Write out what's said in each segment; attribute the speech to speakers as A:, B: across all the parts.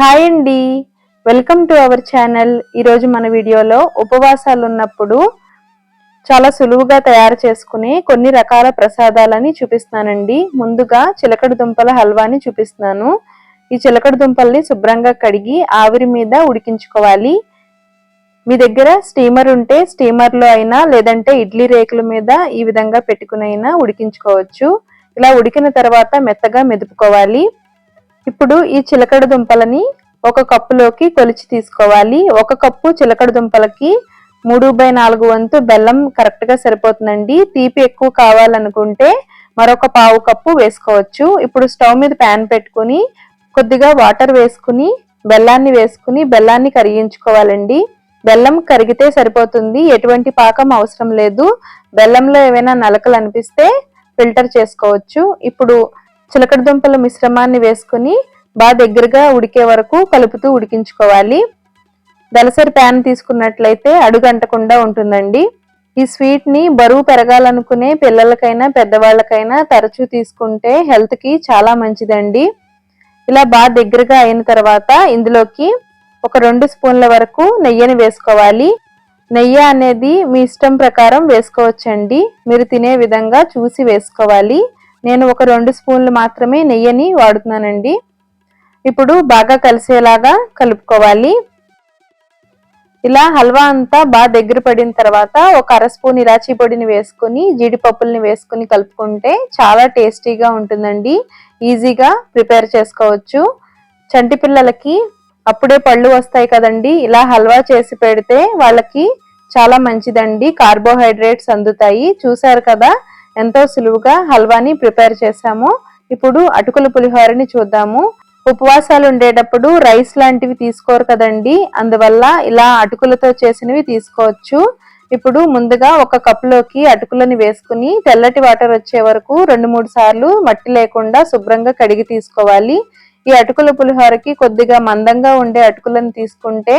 A: Hi అండి. Welcome to our channel ఈరోజు మన వీడియోలో ఉపవాసాలు ఉన్నప్పుడు చాలా సులువుగా తయారు చేసుకునే కొన్ని రకాల ప్రసాదాలని చూపిస్తానండి ముందుగా చిలకడ దుంపల హల్వాని చూపిస్తున్నాను. ఈ చిలకడ దుంపల్ని శుభ్రంగా కడిగి ఆవిరి మీద ఉడికించుకోవాలి. మీ దగ్గర స్టీమర్ ఉంటే స్టీమర్లో అయినా లేదంటే ఇడ్లీ రేకుల మీద ఈ విధంగా పెట్టుకునైనా ఉడికించుకోవచ్చు. ఇలా ఉడికిన తర్వాత మెత్తగా మెదుపుకోవాలి. ఇప్పుడు ఈ చిలకడ దుంపలని ఒక కప్పులోకి కొలిచి తీసుకోవాలి. ఒక కప్పు చిలకడ దుంపలకి మూడు బై నాలుగు వంతు బెల్లం కరెక్ట్గా సరిపోతుందండి. తీపి ఎక్కువ కావాలనుకుంటే మరొక పావు కప్పు వేసుకోవచ్చు. ఇప్పుడు స్టవ్ మీద ప్యాన్ పెట్టుకుని కొద్దిగా వాటర్ వేసుకుని బెల్లాన్ని వేసుకుని బెల్లాన్ని కరిగించుకోవాలండి. బెల్లం కరిగితే సరిపోతుంది. ఎటువంటి పాకం అవసరం లేదు. బెల్లంలో ఏమైనా నలకలు అనిపిస్తే ఫిల్టర్ చేసుకోవచ్చు. ఇప్పుడు చిలకడ దుంపల మిశ్రమాన్ని వేసుకుని బాగా దగ్గరగా ఉడికే వరకు కలుపుతూ ఉడికించుకోవాలి. దలసరి ప్యాన్ తీసుకున్నట్లయితే అడుగంటకుండా ఉంటుందండి. ఈ స్వీట్ని బరువు పెరగాలనుకునే పిల్లలకైనా పెద్దవాళ్ళకైనా తరచూ తీసుకుంటే హెల్త్కి చాలా మంచిదండి. ఇలా బాగా దగ్గరగా అయిన తర్వాత ఇందులోకి ఒక రెండు స్పూన్ల వరకు నెయ్యిని వేసుకోవాలి. నెయ్యి అనేది మీ ఇష్టం ప్రకారం వేసుకోవచ్చండి. మీరు తినే విధంగా చూసి వేసుకోవాలి. నేను ఒక రెండు స్పూన్లు మాత్రమే నెయ్యిని వాడుతున్నానండి. ఇప్పుడు బాగా కలిసేలాగా కలుపుకోవాలి. ఇలా హల్వా అంతా బాగా దగ్గర పడిన తర్వాత ఒక అర స్పూన్ ఇలాచీ పొడిని వేసుకుని జీడిపప్పుల్ని వేసుకుని కలుపుకుంటే చాలా టేస్టీగా ఉంటుందండి. ఈజీగా ప్రిపేర్ చేసుకోవచ్చు. చంటి పిల్లలకి అప్పుడే పళ్ళు వస్తాయి కదండి. ఇలా హల్వా చేసి పెడితే వాళ్ళకి చాలా మంచిదండి. కార్బోహైడ్రేట్స్ అందుతాయి. చూసారు కదా? ఎంతో సులువుగా హల్వాని ప్రిపేర్ చేసాము ఇప్పుడు అటుకుల పులిహోరని చూద్దాము. ఉపవాసాలు ఉండేటప్పుడు రైస్ లాంటివి తీసుకోరు కదండి. అందువల్ల ఇలా అటుకులతో చేసినవి తీసుకోవచ్చు. ఇప్పుడు ముందుగా ఒక కప్లోకి అటుకులని వేసుకుని తెల్లటి వాటర్ వచ్చే వరకు రెండు మూడు సార్లు మట్టి లేకుండా శుభ్రంగా కడిగి తీసుకోవాలి. ఈ అటుకుల పులిహోరకి కొద్దిగా మందంగా ఉండే అటుకులను తీసుకుంటే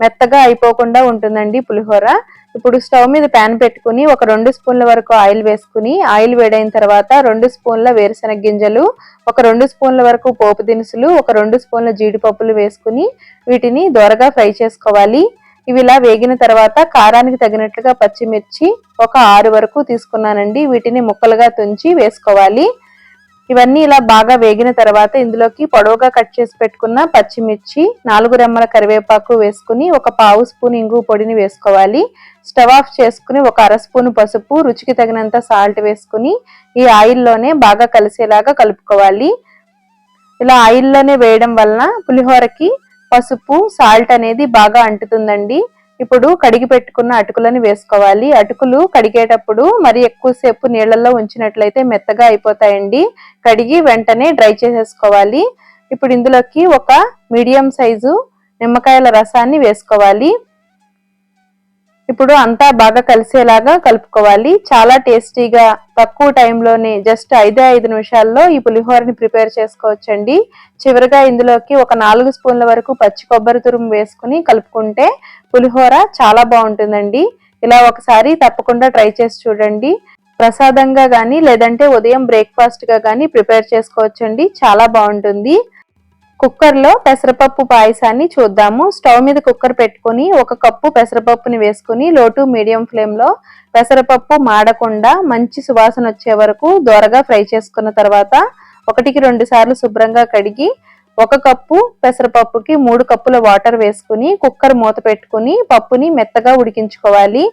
A: మెత్తగా అయిపోకుండా ఉంటుందండి పులిహోర. ఇప్పుడు స్టవ్ మీద ప్యాన్ పెట్టుకుని ఒక రెండు స్పూన్ల వరకు ఆయిల్ వేసుకుని ఆయిల్ వేడైన తర్వాత రెండు స్పూన్ల వేరుశనగ గింజలు ఒక రెండు స్పూన్ల వరకు పోపు దినుసులు ఒక రెండు స్పూన్ల జీడిపప్పులు వేసుకుని వీటిని దోరగా ఫ్రై చేసుకోవాలి. ఇవి ఇలా వేగిన తర్వాత కారానికి తగినట్లుగా పచ్చిమిర్చి ఒక ఆరు వరకు తీసుకున్నానండి. వీటిని ముక్కలుగా తుంచి వేసుకోవాలి. ఇవన్నీ ఇలా బాగా వేగిన తర్వాత ఇందులోకి పొడవుగా కట్ చేసి పెట్టుకున్న పచ్చిమిర్చి నాలుగు రెమ్మల కరివేపాకు వేసుకుని ఒక పావు స్పూన్ ఇంగు పొడిని వేసుకోవాలి. స్టవ్ ఆఫ్ చేసుకుని ఒక అర స్పూన్ పసుపు రుచికి తగినంత సాల్ట్ వేసుకుని ఈ ఆయిల్లోనే బాగా కలిసేలాగా కలుపుకోవాలి. ఇలా ఆయిల్లోనే వేయడం వలన పులిహోరకి పసుపు సాల్ట్ అనేది బాగా అంటుతుందండి. ఇప్పుడు కడిగి పెట్టుకున్న అటుకులను వేసుకోవాలి. అటుకులు కడిగేటప్పుడు మరి ఎక్కువసేపు నీళ్ళల్లో ఉంచినట్లయితే మెత్తగా అయిపోతాయండి. కడిగి వెంటనే డ్రై చేసేసుకోవాలి. ఇప్పుడు ఇందులోకి ఒక మీడియం సైజు నిమ్మకాయల రసాన్ని వేసుకోవాలి. ఇప్పుడు అంతా బాగా కలిసేలాగా కలుపుకోవాలి. చాలా టేస్టీగా తక్కువ టైంలోనే జస్ట్ ఐదే ఐదు నిమిషాల్లో ఈ పులిహోరని ప్రిపేర్ చేసుకోవచ్చండి. చివరిగా ఇందులోకి ఒక నాలుగు స్పూన్ల వరకు పచ్చి కొబ్బరి తురుము వేసుకుని కలుపుకుంటే పులిహోర చాలా బాగుంటుందండి. ఇలా ఒకసారి తప్పకుండా ట్రై చేసి చూడండి. ప్రసాదంగా కానీ లేదంటే ఉదయం బ్రేక్ఫాస్ట్గా కానీ ప్రిపేర్ చేసుకోవచ్చండి. చాలా బాగుంటుంది. కుక్కర్లో పెసరపప్పు పాయసాన్ని చూద్దాము. స్టవ్ మీద కుక్కర్ పెట్టుకుని ఒక కప్పు పెసరపప్పుని వేసుకుని లోటు మీడియం ఫ్లేమ్లో పెసరపప్పు మాడకుండా మంచి సువాసన వచ్చే వరకు దోరగా ఫ్రై చేసుకున్న తర్వాత ఒకటికి రెండు సార్లు శుభ్రంగా కడిగి ఒక కప్పు పెసరపప్పుకి మూడు కప్పుల వాటర్ వేసుకుని కుక్కర్ మూత పెట్టుకుని పప్పుని మెత్తగా ఉడికించుకోవాలి.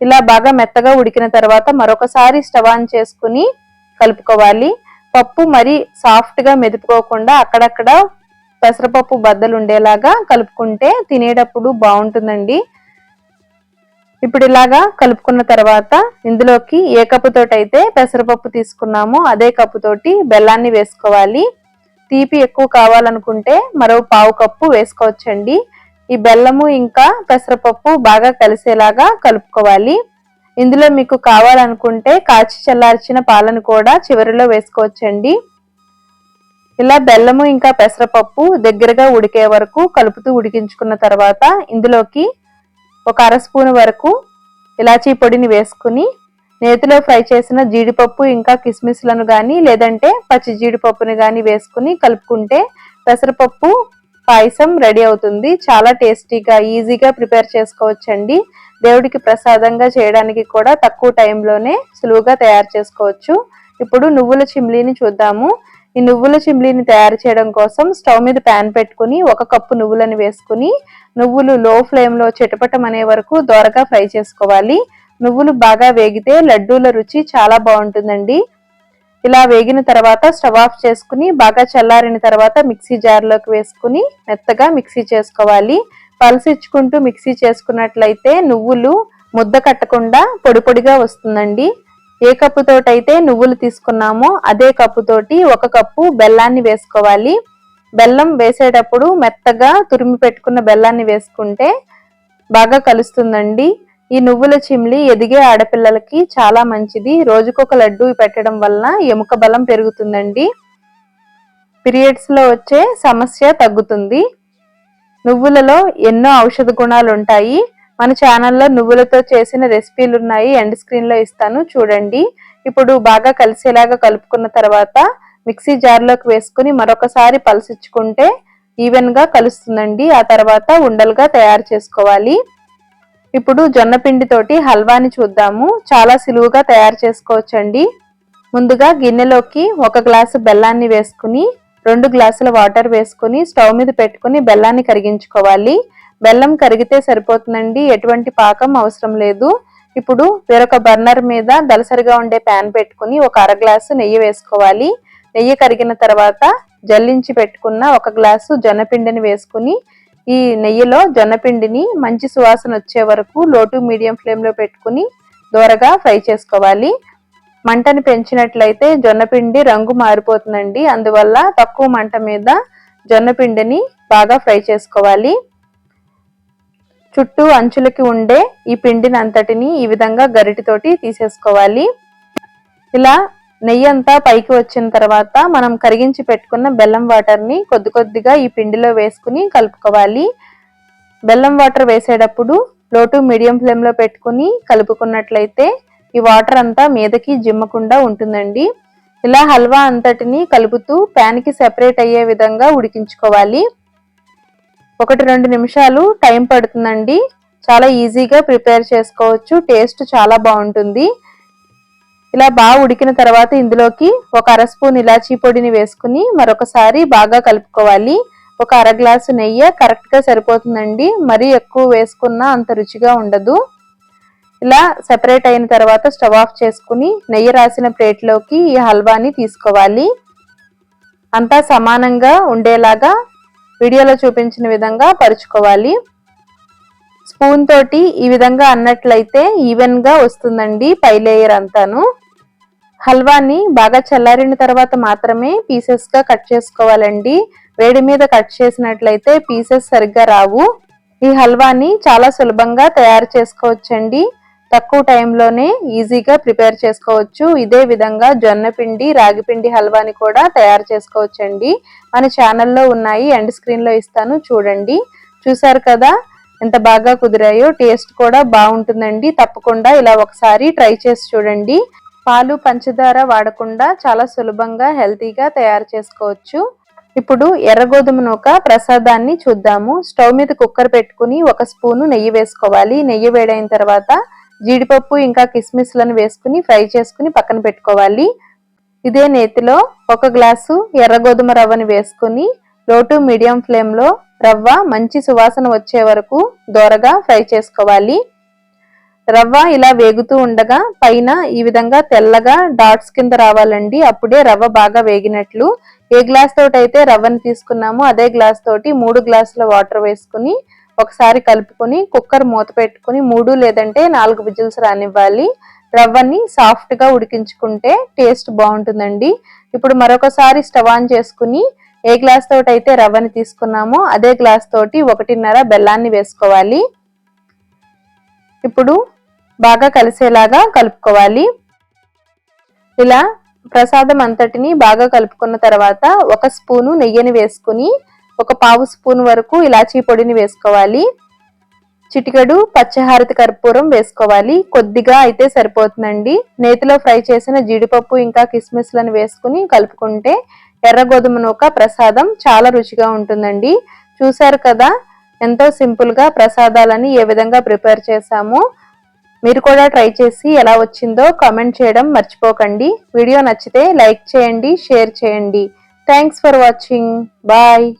A: ఇలా బాగా మెత్తగా ఉడికిన తర్వాత మరొకసారి స్టవ్ ఆన్ చేసుకుని కలుపుకోవాలి. పప్పు మరి సాఫ్ట్గా మెదుపుకోకుండా అక్కడక్కడ పెసరపప్పు బద్దలు ఉండేలాగా కలుపుకుంటే తినేటప్పుడు బాగుంటుందండి. ఇప్పుడు ఇలాగా కలుపుకున్న తర్వాత ఇందులోకి ఏ కప్పుతోటి అయితే పెసరపప్పు తీసుకున్నామో అదే కప్పుతోటి బెల్లాన్ని వేసుకోవాలి. తీపి ఎక్కువ కావాలనుకుంటే మరో పావు కప్పు వేసుకోవచ్చండి. ఈ బెల్లము ఇంకా పెసరపప్పు బాగా కలిసేలాగా కలుపుకోవాలి. ఇందులో మీకు కావాలనుకుంటే కాచి చల్లార్చిన పాలను కూడా చివరిలో వేసుకోవచ్చండి. ఇలా బెల్లము ఇంకా పెసరపప్పు దగ్గరగా ఉడికే వరకు కలుపుతూ ఉడికించుకున్న తర్వాత ఇందులోకి ఒక అర స్పూన్ వరకు ఇలాచీ పొడిని వేసుకుని నేతిలో ఫ్రై చేసిన జీడిపప్పు ఇంకా కిస్మిస్లను కానీ లేదంటే పచ్చి జీడిపప్పుని కానీ వేసుకుని కలుపుకుంటే పెసరపప్పు పాయసం రెడీ అవుతుంది. చాలా టేస్టీగా ఈజీగా ప్రిపేర్ చేసుకోవచ్చండి. దేవుడికి ప్రసాదంగా చేయడానికి కూడా తక్కువ టైంలోనే సులువుగా తయారు చేసుకోవచ్చు. ఇప్పుడు నువ్వుల చిమ్లీని చూద్దాము. ఈ నువ్వుల చిమ్లీని తయారు చేయడం కోసం స్టవ్ మీద ప్యాన్ పెట్టుకుని ఒక కప్పు నువ్వులను వేసుకుని నువ్వులు లో ఫ్లేమ్లో చిటపటం అనే వరకు దోరగా ఫ్రై చేసుకోవాలి. నువ్వులు బాగా వేగితే లడ్డూల రుచి చాలా బాగుంటుందండి. ఇలా వేగిన తర్వాత స్టవ్ ఆఫ్ చేసుకుని బాగా చల్లారిన తర్వాత మిక్సీ జార్లోకి వేసుకుని మెత్తగా మిక్సీ చేసుకోవాలి. పలసిచ్చుకుంటూ మిక్సీ చేసుకున్నట్లయితే నువ్వులు ముద్ద కట్టకుండా పొడి పొడిగా వస్తుందండి. ఏ కప్పుతోటైతే నువ్వులు తీసుకున్నామో అదే కప్పుతోటి ఒక కప్పు బెల్లాన్ని వేసుకోవాలి. బెల్లం వేసేటప్పుడు మెత్తగా తురిమి పెట్టుకున్న బెల్లాన్ని వేసుకుంటే బాగా కలుస్తుందండి. ఈ నువ్వుల చిమ్లి ఎదిగే ఆడపిల్లలకి చాలా మంచిది. రోజుకొక లడ్డు పెట్టడం వలన ఎముక బలం పెరుగుతుందండి. పీరియడ్స్లో వచ్చే సమస్య తగ్గుతుంది. నువ్వులలో ఎన్నో ఔషధ గుణాలు ఉంటాయి మన ఛానల్లో నువ్వులతో చేసిన రెసిపీలు ఉన్నాయి. ఎండ్ స్క్రీన్లో ఇస్తాను. చూడండి. ఇప్పుడు బాగా కలిసేలాగా కలుపుకున్న తర్వాత మిక్సీ జార్లోకి వేసుకుని మరొకసారి పలసించుకుంటే ఈవెన్గా కలుస్తుందండి. ఆ తర్వాత ఉండలుగా తయారు చేసుకోవాలి. ఇప్పుడు జొన్న పిండితోటి హల్వాని చూద్దాము. చాలా సులువుగా తయారు చేసుకోవచ్చండి. ముందుగా గిన్నెలోకి ఒక గ్లాసు బెల్లాన్ని వేసుకుని రెండు గ్లాసుల వాటర్ వేసుకుని స్టవ్ మీద పెట్టుకుని బెల్లాన్ని కరిగించుకోవాలి. బెల్లం కరిగితే సరిపోతుందండి. ఎటువంటి పాకం అవసరం లేదు. ఇప్పుడు వేరొక బర్నర్ మీద దలసరిగా ఉండే ప్యాన్ పెట్టుకుని ఒక అర గ్లాసు నెయ్యి వేసుకోవాలి. నెయ్యి కరిగిన తర్వాత జల్లించి పెట్టుకున్న ఒక గ్లాసు జొన్నపిండిని వేసుకుని ఈ నెయ్యిలో జొన్నపిండిని మంచి సువాసన వచ్చే వరకు లోటు మీడియం ఫ్లేమ్లో పెట్టుకుని దూరగా ఫ్రై చేసుకోవాలి. మంటని పెంచినట్లయితే జొన్నపిండి రంగు మారిపోతుందండి. అందువల్ల తక్కువ మంట మీద జొన్నపిండిని బాగా ఫ్రై చేసుకోవాలి. చుట్టూ అంచులకి ఉండే ఈ పిండిని అంతటిని ఈ విధంగా గరిటితోటి తీసేసుకోవాలి. ఇలా నెయ్యి అంతా పైకి వచ్చిన తర్వాత మనం కరిగించి పెట్టుకున్న బెల్లం వాటర్ని కొద్ది కొద్దిగా ఈ పిండిలో వేసుకుని కలుపుకోవాలి. బెల్లం వాటర్ వేసేటప్పుడు లోటు మీడియం ఫ్లేమ్లో పెట్టుకుని కలుపుకున్నట్లయితే ఈ వాటర్ అంతా మీదకి జిమ్మకుండా ఉంటుందండి. ఇలా హల్వా అంతటిని కలుపుతూ ప్యాన్కి సెపరేట్ అయ్యే విధంగా ఉడికించుకోవాలి. ఒకటి రెండు నిమిషాలు టైం పడుతుందండి. చాలా ఈజీగా ప్రిపేర్ చేసుకోవచ్చు. టేస్ట్ చాలా బాగుంటుంది. ఇలా బాగా ఉడికిన తర్వాత ఇందులోకి ఒక అర స్పూన్ ఇలాచీ పొడిని వేసుకుని మరొకసారి బాగా కలుపుకోవాలి. ఒక అర గ్లాసు నెయ్యి కరెక్ట్గా సరిపోతుందండి. మరీ ఎక్కువ వేసుకున్నా అంత రుచిగా ఉండదు. ఇలా సెపరేట్ అయిన తర్వాత స్టవ్ ఆఫ్ చేసుకుని నెయ్యి రాసిన ప్లేట్లోకి ఈ హల్వాని తీసుకోవాలి. అంతా సమానంగా ఉండేలాగా వీడియోలో చూపించిన విధంగా పరుచుకోవాలి. స్పూన్ తోటి ఈ విధంగా అన్నట్లయితే ఈవెన్గా వస్తుందండి పై లేయర్ అంతాను. హల్వాని బాగా చల్లారిన తర్వాత మాత్రమే పీసెస్గా కట్ చేసుకోవాలండి. వేడి మీద కట్ చేసినట్లయితే పీసెస్ సరిగ్గా రావు. ఈ హల్వాని చాలా సులభంగా తయారు చేసుకోవచ్చండి. తక్కువ టైంలోనే ఈజీగా ప్రిపేర్ చేసుకోవచ్చు. ఇదే విధంగా జొన్న పిండి హల్వాని కూడా తయారు చేసుకోవచ్చండి. మన ఛానల్లో ఉన్నాయి ఎండ్ స్క్రీన్లో ఇస్తాను చూడండి. చూసారు కదా ఎంత బాగా కుదిరాయో టేస్ట్ కూడా బాగుంటుందండి. తప్పకుండా ఇలా ఒకసారి ట్రై చేసి చూడండి. పాలు పంచదార వాడకుండా చాలా సులభంగా హెల్తీగా తయారు చేసుకోవచ్చు. ఇప్పుడు ఎర్రగోధుమ నూక ప్రసాదాన్ని చూద్దాము. స్టవ్ మీద కుక్కర్ పెట్టుకుని ఒక స్పూను నెయ్యి వేసుకోవాలి. నెయ్యి వేడైన తర్వాత జీడిపప్పు ఇంకా కిస్మిస్లను వేసుకుని ఫ్రై చేసుకుని పక్కన పెట్టుకోవాలి. ఇదే నేతిలో ఒక గ్లాసు ఎర్ర గోధుమ రవ్వని వేసుకుని లో టు మీడియం ఫ్లేమ్లో రవ్వ మంచి సువాసన వచ్చే వరకు దోరగా ఫ్రై చేసుకోవాలి. రవ్వ ఇలా వేగుతూ ఉండగా పైన ఈ విధంగా తెల్లగా డాట్స్ కింద రావాలండి. అప్పుడే రవ్వ బాగా వేగినట్లు. ఏ గ్లాస్ తోటి అయితే రవ్వని తీసుకున్నామో అదే గ్లాస్ తోటి మూడు గ్లాసుల వాటర్ వేసుకుని ఒకసారి కలుపుకొని కుక్కర్ మూత పెట్టుకుని మూడు లేదంటే నాలుగు విజిల్స్ రానివ్వాలి. రవ్వని సాఫ్ట్గా ఉడికించుకుంటే టేస్ట్ బాగుంటుందండి. ఇప్పుడు మరొకసారి స్టవ్ ఆన్ చేసుకుని ఏ గ్లాస్ తోటి అయితే రవ్వని తీసుకున్నామో అదే గ్లాస్ తోటి ఒకటిన్నర బెల్లాన్ని వేసుకోవాలి. ఇప్పుడు బాగా కలిసేలాగా కలుపుకోవాలి. ఇలా ప్రసాదం అంతటిని బాగా కలుపుకున్న తర్వాత ఒక స్పూను నెయ్యిని వేసుకుని ఒక పావు స్పూన్ వరకు ఇలాచీ పొడిని వేసుకోవాలి. చిటికెడు పచ్చహారతి కర్పూరం వేసుకోవాలి. కొద్దిగా అయితే సరిపోతుందండి. నేతిలో ఫ్రై చేసిన జీడిపప్పు ఇంకా కిస్మిస్లను వేసుకుని కలుపుకుంటే ఎర్ర గోధుమ నూక ప్రసాదం చాలా రుచిగా ఉంటుందండి. చూశారు కదా ఎంతో సింపుల్గా ప్రసాదాలని ఏ విధంగా ప్రిపేర్ చేశామో. మీరు కూడా ట్రై చేసి ఎలా వచ్చిందో కామెంట్ చేయడం మర్చిపోకండి. వీడియో నచ్చితే లైక్ చేయండి షేర్ చేయండి. Thanks for watching. బాయ్.